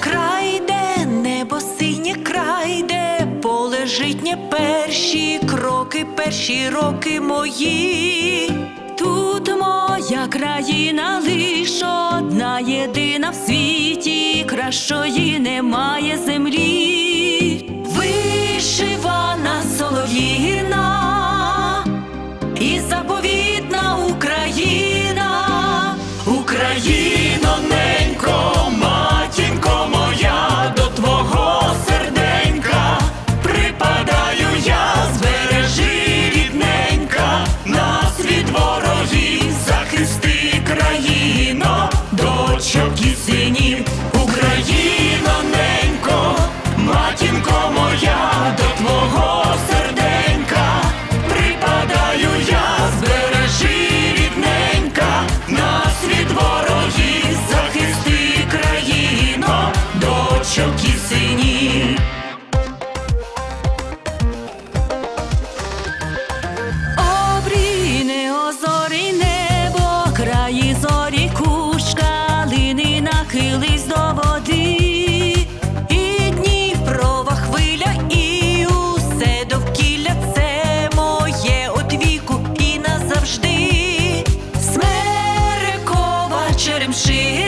Край де небо синє, край де перші кроки, перші роки мої. Тут моя країна лиш одна єдина в світі, кращої немає землі. Вишивана солов'їна, She.